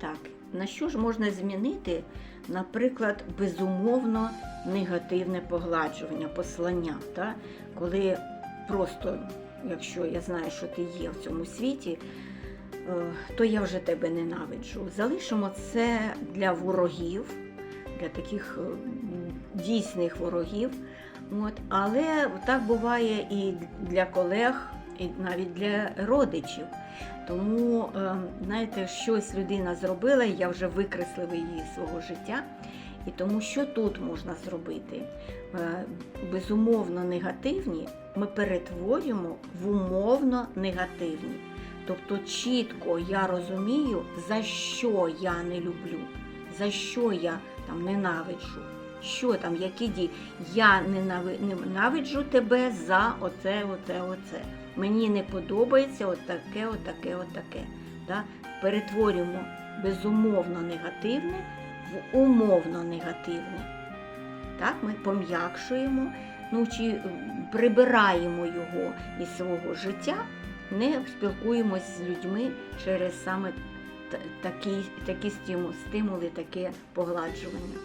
Так, на що ж можна змінити, наприклад, безумовно негативне погладжування, послання, та? коли просто, якщо я знаю, що ти є в цьому світі, е, то я вже тебе ненавиджу. Залишимо це для ворогів, для таких е, дійсних ворогів. От. Але так буває і для колег, навіть для родичів. Тому, е, знаєте, щось людина зробила, і я вже викреслив її з свого життя. І тому що тут можна зробити? Е, Безумовно, негативні ми перетворюємо в умовно негативні. Тобто чітко я розумію, за що я не люблю, за що я там ненавиджу. Що там, які дії? Я ненавиджу тебе за оце, оце, оце. Мені не подобається отаке, отаке, отаке. Да? Перетворюємо безумовно негативне в умовно негативне. Так, ми пом'якшуємо, ну, чи прибираємо його із свого життя, не спілкуємось з людьми через саме такі, такі стимули, таке погладжування.